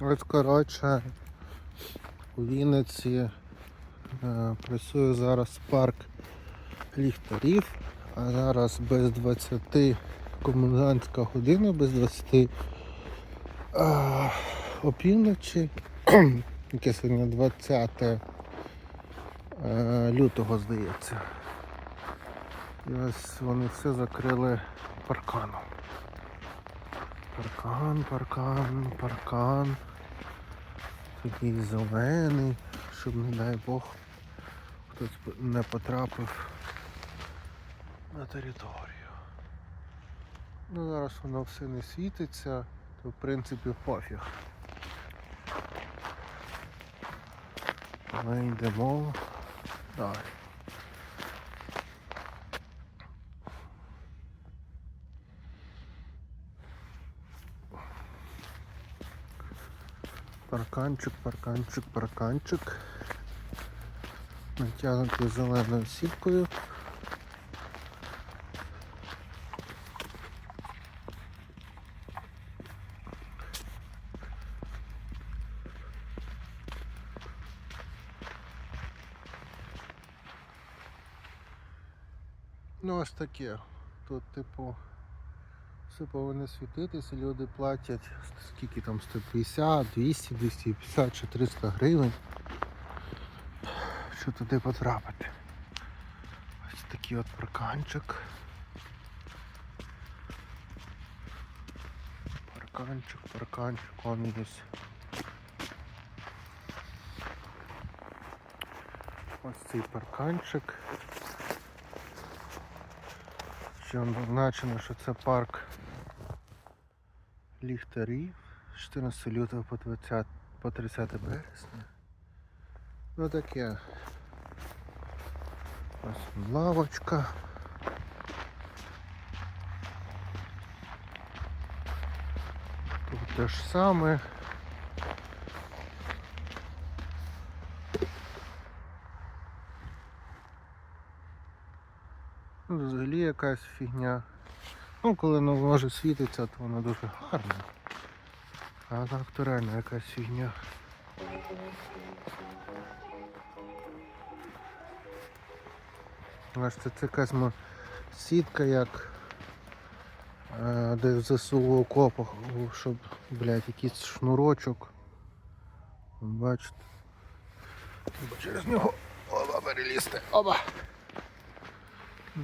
Ось коротше у Вінниці е, працює зараз парк ліхтарів, а зараз без 20 комендантська година, без 20 а, опівночі, яке сьогодні 20 е, лютого здається. І ось вони все закрили парканом. Паркан, паркан, паркан. Такий зелений, щоб, не дай Бог, хтось не потрапив на територію. Ну зараз воно все не світиться, то в принципі пофіг. Ми йдемо далі. Парканчик, парканчик, парканчик. Натягнутий зеленою сіткою. Ну ось таке. Тут типу все повинно світитися, люди платять скільки там 150, 200, 250 чи 300 гривень. Щоб туди потрапити. Ось такий от парканчик. Парканчик, парканчик, он є. Ось цей парканчик. Ще зазначено, що це парк ліхтарів 14 лютого по 20, по 30 березня. Ну таке. Ось лавочка. Тут те ж саме. Ну, взагалі якась фігня. Ну, коли воно може світиться, то воно дуже гарно. А так то реально якась фігня. Аж це, це якась сітка як е, де в ЗСУ окопах, щоб, блядь, якийсь шнурочок. Бачите. Через нього оба перелізти. Оба!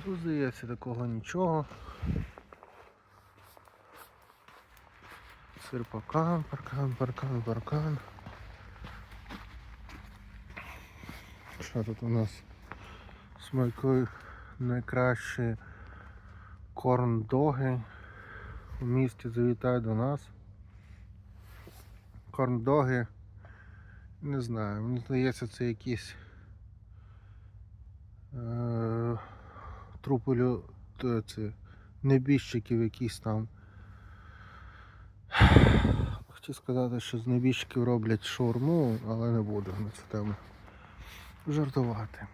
Тут такого нічого. Серпакан, паркан, паркан, паркан. Що тут у нас? Смакують найкращі корн-доги. У місті завітає до нас. Корн-доги. Не знаю, мені здається, це якісь е- трупи небіжчиків якісь там. Хотів сказати, що з небіжчиків роблять шаурму, але не буду на цю тему жартувати.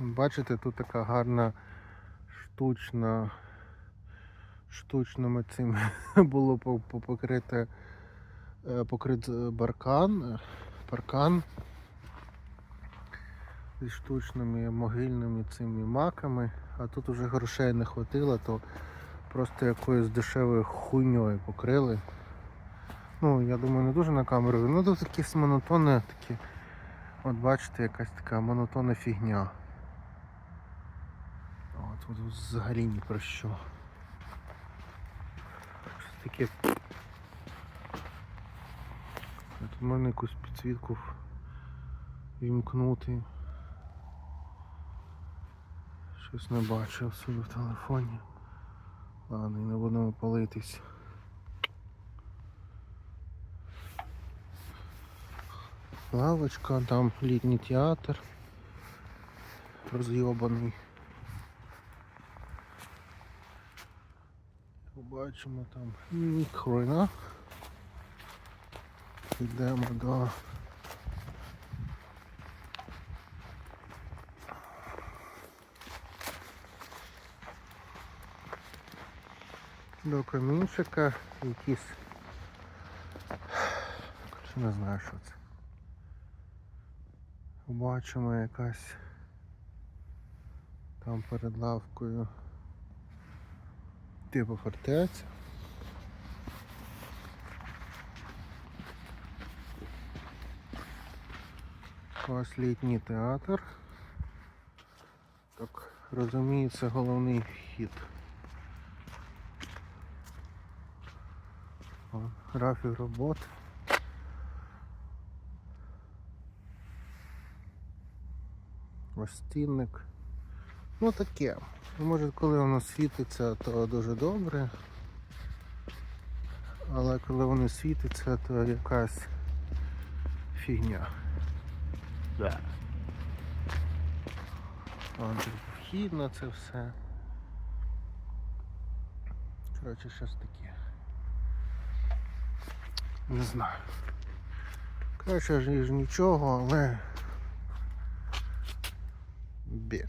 Бачите, тут така гарна штучна штучними цим було по- по- покрите е, покрит е, баркан, е, паркан зі штучними могильними цими маками, а тут уже грошей не хватило, то просто якоюсь дешевою хуйньою покрили. Ну, я думаю, не дуже на камеру. Ну тут якісь монотонне такі. От бачите, якась така монотонна фігня. От тут взагалі ні про що. Щось таке. Тут можна якусь підсвітку вімкнути. Щось не бачив собі в телефоні. Ладно, не будемо палитись. Лавочка, там літній театр. Розйобаний. Побачимо там ніхрена. Йдемо до до камінчика, якісь не знаю, що це. Бачимо якась там перед лавкою типу фортеця. Ось літній театр. Так, розумію, це головний вхід. Графік робот. Ось стінник. Ну таке. Може коли воно світиться, то дуже добре. Але коли воно світиться, то якась фігня. Да. Вхід на це все. Коротше, щось таке. Не знаю. Краще ж нічого, але... Бі.